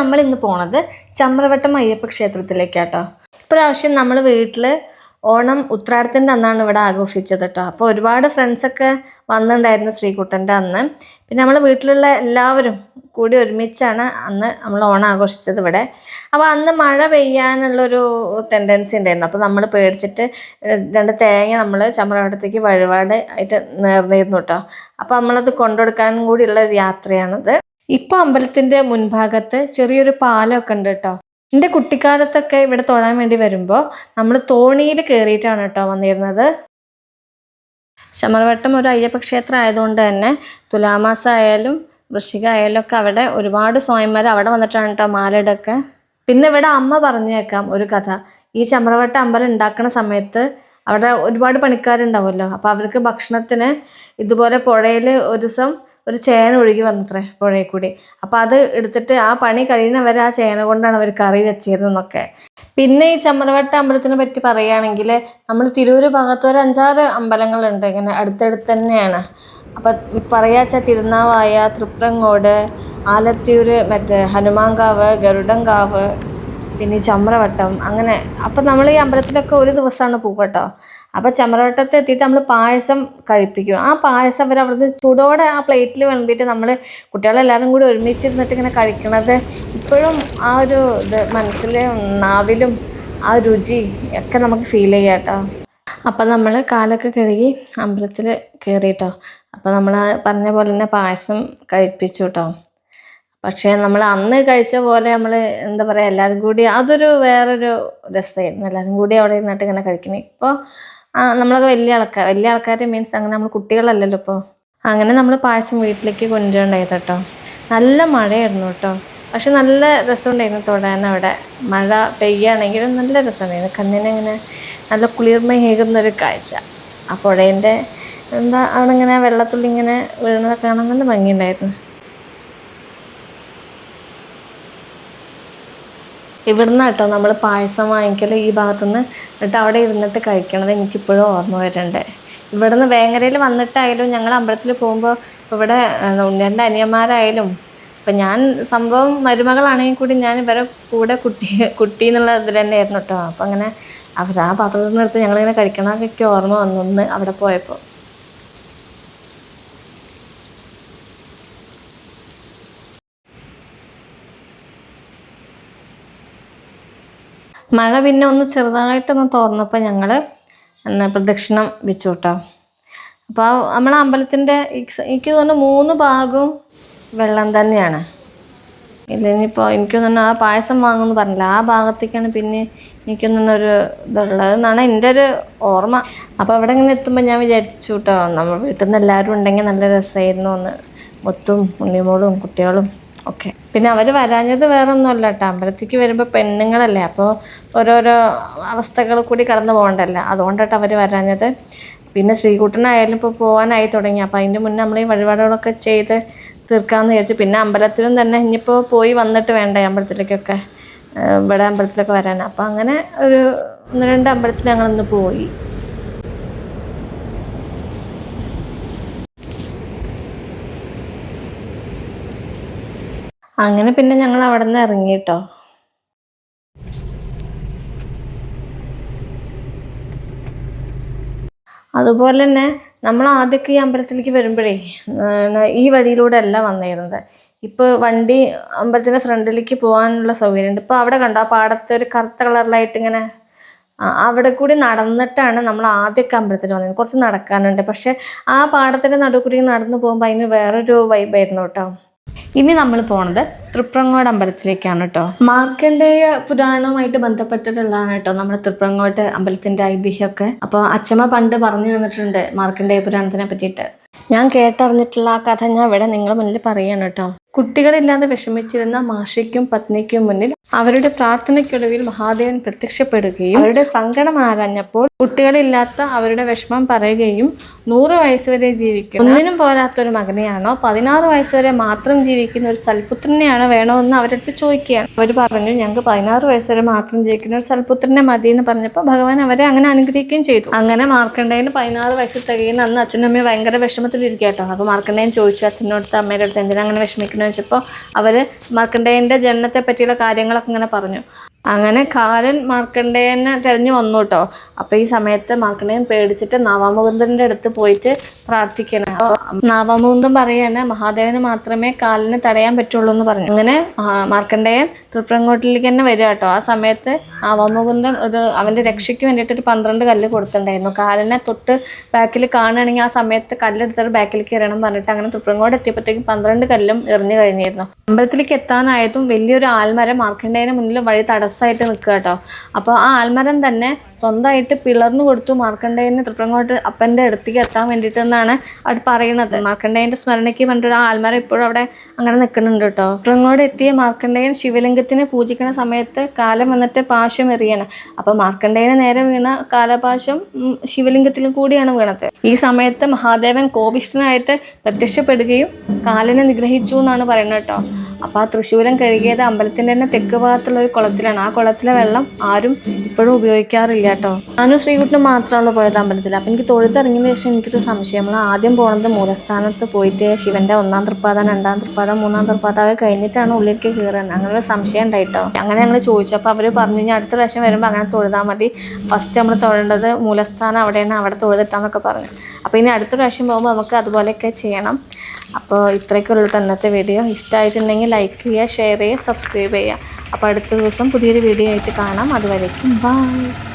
നമ്മൾ ഇന്ന് പോണത് ചമ്രവട്ടം അയ്യപ്പ ക്ഷേത്രത്തിലേക്കാട്ടോ. ഇപ്രാവശ്യം നമ്മൾ വീട്ടിൽ ഓണം ഉത്രാടത്തിന്റെ അന്നാണ് ഇവിടെ ആഘോഷിച്ചത് കേട്ടോ അപ്പോൾ ഒരുപാട് ഫ്രണ്ട്സൊക്കെ വന്നിട്ടുണ്ടായിരുന്നു ശ്രീകുട്ടന്റെ അന്ന്. പിന്നെ നമ്മൾ വീട്ടിലുള്ള എല്ലാവരും കൂടി ഒരുമിച്ചാണ് അന്ന് നമ്മൾ ഓണം ആഘോഷിച്ചത് ഇവിടെ. അപ്പോൾ അന്ന് മഴ പെയ്യാനുള്ളൊരു ടെൻഡൻസി ഉണ്ടായിരുന്നു. അപ്പോൾ നമ്മൾ പേടിച്ചിട്ട് രണ്ട് തേങ്ങ നമ്മൾ ചമ്രവട്ടത്തേക്ക് വഴിപാട് ആയിട്ട് നേർന്നിരുന്നു കേട്ടോ അപ്പോൾ നമ്മളത് കൊണ്ടുകൊടുക്കാനും കൂടിയുള്ള ഒരു യാത്രയാണത്. ഇപ്പോൾ അമ്പലത്തിന്റെ മുൻഭാഗത്ത് ചെറിയൊരു പാലമൊക്കെ ഉണ്ട് കേട്ടോ. എന്റെ കുട്ടിക്കാലത്തൊക്കെ ഇവിടെ തൊഴാൻ വേണ്ടി വരുമ്പോൾ നമ്മൾ തോണിയിൽ കയറിയിട്ടാണ് കേട്ടോ വന്നിരുന്നത്. ചമർവട്ടം ഒരു അയ്യപ്പ ക്ഷേത്രം ആയതുകൊണ്ട് തന്നെ തുലാമാസം ആയാലും വൃശ്ചിക ആയാലും ഒക്കെ അവിടെ ഒരുപാട് സ്വാമിമാർ അവിടെ വന്നിട്ടാണ് കേട്ടോ മാലയുടെയൊക്കെ പിന്നെ ഇവിടെ അമ്മ പറഞ്ഞേക്കാം ഒരു കഥ. ഈ ചമ്രവട്ട അമ്പലം ഉണ്ടാക്കുന്ന സമയത്ത് അവിടെ ഒരുപാട് പണിക്കാരുണ്ടാവുമല്ലോ. അപ്പോൾ അവർക്ക് ഭക്ഷണത്തിന് ഇതുപോലെ പുഴയിൽ ഒരു ദിവസം ഒരു ചേന ഒഴുകി വന്നത്രേ പുഴയിൽ കൂടി അപ്പോൾ അത് എടുത്തിട്ട് ആ പണി കഴിയുന്നവരെ ആ ചേന കൊണ്ടാണ് അവർ കറി വെച്ചിരുന്നതൊക്കെ. പിന്നെ ഈ ചമ്മരവട്ട അമ്പലത്തിനെ പറ്റി പറയുകയാണെങ്കിൽ നമ്മൾ തിരൂർ ഭാഗത്ത് ഒരു അഞ്ചാറ് അമ്പലങ്ങളുണ്ട്. ഇങ്ങനെ അടുത്തടുത്ത് തന്നെയാണ്. അപ്പം പറയാച്ച തിരുനാവായ തൃപ്രങ്ങോട് ആലത്തിയൂർ മറ്റേ ഹനുമാൻകാവ് ഗരുഡൻകാവ് പിന്നെ ഈ ചമ്രവട്ടം അങ്ങനെ. അപ്പം നമ്മൾ ഈ അമ്പലത്തിലൊക്കെ ഒരു ദിവസമാണ് പോകുക കേട്ടോ അപ്പോൾ ചമ്രവട്ടത്ത് എത്തിയിട്ട് നമ്മൾ പായസം കഴിപ്പിക്കും. ആ പായസം അവർ അവിടുന്ന് ചൂടോടെ ആ പ്ലേറ്റിൽ വിളമ്പിയിട്ട് നമ്മൾ കുട്ടികളെല്ലാവരും കൂടി ഒരുമിച്ചിരുന്നിട്ട് ഇങ്ങനെ കഴിക്കണത് ഇപ്പോഴും ആ ഒരു ഇത് മനസ്സിലും നാവിലും ആ രുചി ഒക്കെ നമുക്ക് ഫീൽ ചെയ്യാം കേട്ടോ. അപ്പം നമ്മൾ കാലൊക്കെ കഴുകി അമ്പലത്തിൽ കയറിയിട്ടോ അപ്പോൾ നമ്മൾ പറഞ്ഞ പോലെ തന്നെ പായസം കഴിപ്പിച്ചു കേട്ടോ. പക്ഷേ നമ്മൾ അന്ന് കഴിച്ച പോലെ നമ്മൾ എന്താ പറയുക എല്ലാവരും കൂടി അതൊരു വേറൊരു രസമായിരുന്നു. എല്ലാവരും കൂടി അവിടെ ഇരുന്നിട്ട് ഇങ്ങനെ കഴിക്കുന്നത് ഇപ്പോൾ നമ്മളൊക്കെ വലിയ ആൾക്കാർ വലിയ ആൾക്കാർ മീൻസ് അങ്ങനെ നമ്മൾ കുട്ടികളല്ലല്ലോ ഇപ്പോൾ അങ്ങനെ നമ്മൾ പായസം വീട്ടിലേക്ക് കൊണ്ടുവരണ്ടായത് കേട്ടോ. നല്ല മഴയായിരുന്നു കേട്ടോ. പക്ഷെ നല്ല രസമുണ്ടായിരുന്നു തൊടാൻ അവിടെ. മഴ പെയ്യുകയാണെങ്കിലും നല്ല രസമുണ്ടായിരുന്നു. കണ്ണിനങ്ങനെ നല്ല കുളിർമയേകുന്നൊരു കാഴ്ച. ആ പുഴേന്റെ എന്താ അവിടെ ഇങ്ങനെ വെള്ളത്തുള്ളി ഇങ്ങനെ വീഴുന്നതൊക്കെ കാണാൻ നല്ല ഭംഗിയുണ്ടായിരുന്നു. ഇവിടുന്ന് കേട്ടോ നമ്മൾ പായസം വാങ്ങിക്കൽ ഈ ഭാഗത്തുനിന്ന് എന്നിട്ട് അവിടെ ഇരുന്നിട്ട് കഴിക്കണത് എനിക്കിപ്പോഴും ഓർമ്മ വരുന്നുണ്ട് ഇവിടുന്ന് വേങ്ങരയിൽ വന്നിട്ടായാലും ഞങ്ങൾ അമ്പലത്തിൽ പോകുമ്പോൾ ഇപ്പോൾ ഇവിടെ ഉണ്ണിയന്റെ അനിയന്മാരായാലും ഇപ്പം ഞാൻ സംഭവം മരുമകളാണെങ്കിൽ കൂടി ഞാൻ ഇവരെ കൂടെ കുട്ടി കുട്ടി എന്നുള്ള ഇതിൽ തന്നെയായിരുന്നു കേട്ടോ അപ്പം അങ്ങനെ അവർ ആ പാത്രത്തിൽ എടുത്ത് ഞങ്ങളിങ്ങനെ കഴിക്കണമെന്നൊക്കെ ഓർമ്മ വന്നു അവിടെ പോയപ്പോൾ മഴ പിന്നെ ഒന്ന് ചെറുതായിട്ടൊന്ന് തോർന്നപ്പോൾ ഞങ്ങൾ എന്നാ പ്രദക്ഷിണം വെച്ചു കേട്ടോ അപ്പോൾ നമ്മളെ അമ്പലത്തിന്റെ എനിക്ക് തോന്നുന്നു മൂന്ന് ഭാഗവും വെള്ളം തന്നെയാണ്. ഇല്ലിപ്പോൾ എനിക്ക് തോന്നുന്നു ആ പായസം വാങ്ങുമെന്ന് പറഞ്ഞില്ല. ആ ഭാഗത്തേക്കാണ് പിന്നെ എനിക്ക് തോന്നുന്നു ഇതുള്ളത് എന്നാണ് എന്റെ ഒരു ഓർമ്മ. അപ്പോൾ അവിടെ ഇങ്ങനെ എത്തുമ്പോൾ ഞാൻ വിചാരിച്ചു കേട്ടോ നമ്മൾ വീട്ടിൽ നിന്ന് എല്ലാവരും ഉണ്ടെങ്കിൽ നല്ല രസമായിരുന്നു ഒന്ന് മുത്തും ഉണ്ണിമോളും കുട്ടികളും ഓക്കെ. പിന്നെ അവർ വരാഞ്ഞത് വേറെ ഒന്നുമല്ല കേട്ടോ. അമ്പലത്തേക്ക് വരുമ്പോൾ പെണ്ണുങ്ങളല്ലേ? അപ്പോൾ ഓരോരോ അവസ്ഥകൾ കൂടി കടന്നു പോകണ്ടല്ലോ. അതുകൊണ്ടാട്ടോ അവർ വരാഞ്ഞത്. പിന്നെ ശ്രീകുട്ടനായാലും ഇപ്പോൾ പോകാനായി തുടങ്ങി. അപ്പോൾ അതിന്റെ മുന്നേ നമ്മൾ ഈ വഴിപാടുകളൊക്കെ ചെയ്ത് തീർക്കാമെന്ന് വിചാരിച്ചു. പിന്നെ അമ്പലത്തിലും തന്നെ ഇനിയിപ്പോൾ പോയി വന്നിട്ട് വേണ്ടേ അമ്പലത്തിലേക്കൊക്കെ? ഇവിടെ അമ്പലത്തിലൊക്കെ വരാൻ അപ്പോൾ അങ്ങനെ ഒരു ഒന്ന് രണ്ട് അമ്പലത്തിൽ ഞങ്ങളൊന്ന് പോയി. അങ്ങനെ പിന്നെ ഞങ്ങൾ അവിടെ നിന്ന് ഇറങ്ങിട്ടോ. അതുപോലെ തന്നെ നമ്മൾ ആദ്യമൊക്കെ ഈ അമ്പലത്തിലേക്ക് വരുമ്പോഴേ ഈ വഴിയിലൂടെ അല്ല വന്നിരുന്നത്. ഇപ്പോൾ വണ്ടി അമ്പലത്തിന്റെ ഫ്രണ്ടിലേക്ക് പോകാനുള്ള സൗകര്യമുണ്ട്. ഇപ്പോൾ അവിടെ കണ്ടോ പാടത്ത് ഒരു കറുത്ത കളറിലായിട്ട് ഇങ്ങനെ അവിടെ കൂടി നടന്നിട്ടാണ് നമ്മൾ ആദ്യമൊക്കെ അമ്പലത്തിൽ വന്നത്. കുറച്ച് നടക്കാനുണ്ട്. പക്ഷേ ആ പാടത്തിന്റെ നടുവ് നടന്നു പോകുമ്പോൾ അതിന് വേറൊരു വൈബായിരുന്നു കേട്ടോ. ഇനി നമ്മൾ പോണത് തൃപ്രങ്ങോട് അമ്പലത്തിലേക്കാണ് കേട്ടോ മാർക്കണ്ഡേയ പുരാണവുമായിട്ട് ബന്ധപ്പെട്ടിട്ടുള്ളതാണ് കേട്ടോ നമ്മുടെ തൃപ്രങ്ങോട്ട് അമ്പലത്തിന്റെ ഐതിഹ്യമൊക്കെ. അപ്പോൾ അച്ഛമ്മ പണ്ട് പറഞ്ഞു തന്നിട്ടുണ്ട് മാർക്കണ്ഡേയ പുരാണത്തിനെ പറ്റിയിട്ട്. ഞാൻ കേട്ടറിഞ്ഞിട്ടുള്ള ആ കഥ ഞാൻ ഇവിടെ നിങ്ങളുടെ മുന്നിൽ പറയാണ് കേട്ടോ കുട്ടികളില്ലാതെ വിഷമിച്ചിരുന്ന മാഷിക്കും പത്നിക്കും മുന്നിൽ അവരുടെ പ്രാർത്ഥനയ്ക്കൊടുവിൽ മഹാദേവൻ പ്രത്യക്ഷപ്പെടുകയും അവരുടെ സങ്കടം ആരഞ്ഞപ്പോൾ കുട്ടികളില്ലാത്ത അവരുടെ വിഷമം പറയുകയും നൂറ് വയസ്സുവരെ ജീവിക്കും ഒന്നിനും പോരാത്തൊരു മകനെയാണോ പതിനാറ് വയസ്സുവരെ മാത്രം ജീവിക്കുന്ന ഒരു സൽപുത്രനെയാണോ വേണമെന്ന് അവരടുത്ത് ചോദിക്കുകയാണ്. അവർ പറഞ്ഞു ഞങ്ങൾക്ക് പതിനാറ് വയസ്സുവരെ മാത്രം ജീവിക്കുന്ന ഒരു സൽപുത്രനെ മതി എന്ന് പറഞ്ഞപ്പോൾ ഭഗവാൻ അവരെ അങ്ങനെ അനുഗ്രഹിക്കുകയും ചെയ്തു. അങ്ങനെ മാർക്കണ്ടേന് പതിനാറ് വയസ്സ് തികയുന്ന അന്ന് അച്ഛനും അമ്മയും ഭയങ്കര വിഷമത്തിലിരിക്കട്ടോ കേട്ടോ അപ്പോൾ മാർക്കണ്ടേൻ ചോദിച്ചു അച്ഛനോടുത്ത് അമ്മയുടെ അടുത്ത് എന്തിനാ അങ്ങനെ വിഷമിക്കുന്നത് വെച്ചപ്പോൾ അവർ മാർക്കണ്ഡേയന്റെ ജനനത്തെ പറ്റിയുള്ള കാര്യങ്ങളൊക്കെ ഇങ്ങനെ പറഞ്ഞു. അങ്ങനെ കാലൻ മാർക്കണ്ഡേയനെ തിരഞ്ഞു വന്നു കേട്ടോ അപ്പോൾ ഈ സമയത്ത് മാർക്കണ്ഡേയൻ പേടിച്ചിട്ട് നവമുകുന്ദന്റെ അടുത്ത് പോയിട്ട് പ്രാർത്ഥിക്കണം. അപ്പോൾ നവമുകുന്ദൻ പറയാണ് മഹാദേവന് മാത്രമേ കാലിന് തടയാൻ പറ്റുള്ളൂ എന്ന് പറഞ്ഞു. അങ്ങനെ മാർക്കണ്ഡേയൻ തൃപ്രങ്കോട്ടിലേക്ക് തന്നെ വരിക കേട്ടോ. ആ സമയത്ത് നവമുകുന്ദൻ ഒരു അവന്റെ രക്ഷയ്ക്ക് വേണ്ടിയിട്ട് ഒരു പന്ത്രണ്ട് കല്ല് കൊടുത്തിട്ടുണ്ടായിരുന്നു. കാലിനെ തൊട്ട് ബാക്കിൽ കാണുകയാണെങ്കിൽ ആ സമയത്ത് കല്ലെടുത്തിട്ട് ബാക്കിൽ എറിയണം പറഞ്ഞിട്ട് അങ്ങനെ തൃപ്രങ്കോട് എത്തിയപ്പോഴത്തേക്കും പന്ത്രണ്ട് കല്ലും എറിഞ്ഞു കഴിഞ്ഞിരുന്നു. അമ്പലത്തിലേക്ക് എത്താനായതും വലിയൊരു ആൽമരം മാർക്കണ്ഡേയന് മുന്നിൽ വഴി തടസ്സമായിട്ട് നിൽക്കുക കേട്ടോ അപ്പോൾ ആ ആൽമരം തന്നെ സ്വന്തമായിട്ട് പിളർന്നു കൊടുത്തു മാർക്കണ്ഡേയന് തൃപ്രങ്ങോട്ട് അപ്പന്റെ അടുത്തേക്ക് എത്താൻ വേണ്ടിയിട്ടെന്നാണ് അവർ പറയുന്നത്. മാർക്കണ്ഡേയന്റെ സ്മരണയ്ക്ക് പറഞ്ഞിട്ട് ആ ആൽമരം ഇപ്പോഴും അവിടെ അങ്ങനെ നിൽക്കുന്നുണ്ട് കേട്ടോ തൃപ്രങ്ങോട് എത്തിയ മാർക്കണ്ഡേയൻ ശിവലിംഗത്തിനെ പൂജിക്കുന്ന സമയത്ത് കാലം വന്നിട്ട് പാശം എറിയണം. അപ്പോൾ മാർക്കണ്ഡേയന് നേരെ വീണ കാലപാശം ശിവലിംഗത്തിലും കൂടിയാണ് വീണത്. ഈ സമയത്ത് മഹാദേവൻ കോപിഷ്ഠനായിട്ട് പ്രത്യക്ഷപ്പെടുകയും കാലിനെ നിഗ്രഹിച്ചു എന്നാണ് പറയുന്നത് കേട്ടോ അപ്പോൾ ആ തൃശ്ശൂരം കഴുകിയത് അമ്പലത്തിന്റെ തന്നെ തെക്ക് ഭാഗത്തുള്ള ഒരു കുളത്തിലാണ്. ആ കുളത്തിലെ വെള്ളം ആരും ഇപ്പോഴും ഉപയോഗിക്കാറില്ല കേട്ടോ. ഞാനും ശ്രീകുട്ടനും മാത്രമാണ് പോയത് അമ്പലത്തിൽ. അപ്പം എനിക്ക് തൊഴുത്തിറങ്ങിയതിന് ശേഷം എനിക്കൊരു സംശയം. നമ്മൾ ആദ്യം പോകുന്നത് മൂലസ്ഥാനത്ത് പോയിട്ട് ശിവന്റെ ഒന്നാം തൃപ്പാദം രണ്ടാം തൃപ്പാദം മൂന്നാം തൃപ്പാദം ഒക്കെ കഴിഞ്ഞിട്ടാണ് ഉള്ളിലേക്ക് കയറുന്നത്. അങ്ങനെ ഒരു സംശയം ഉണ്ടായിട്ടോ അങ്ങനെ ഞങ്ങൾ ചോദിച്ചു അപ്പോൾ അവർ പറഞ്ഞു കഴിഞ്ഞാൽ അടുത്ത പ്രാവശ്യം വരുമ്പോൾ അങ്ങനെ തൊഴുതാൽ മതി. ഫസ്റ്റ് നമ്മൾ തൊഴേണ്ടത് മൂലസ്ഥാനം അവിടെയാണ്. അവിടെ തൊഴുതിട്ടാന്നൊക്കെ പറഞ്ഞു. അപ്പോൾ ഇനി അടുത്ത പ്രാവശ്യം പോകുമ്പോൾ നമുക്ക് അതുപോലെയൊക്കെ ചെയ്യണം. അപ്പോൾ ഇത്രയൊക്കെയുള്ളൂ ഇന്നത്തെ വീഡിയോ. ഇഷ്ടമായിട്ടുണ്ടെങ്കിൽ ലൈക്ക് ചെയ്യുക ഷെയർ ചെയ്യുക സബ്സ്ക്രൈബ് ചെയ്യുക. അപ്പോൾ അടുത്ത ദിവസം പുതിയൊരു വീഡിയോ ആയിട്ട് കാണാം. അതുവരേക്കും ബൈ.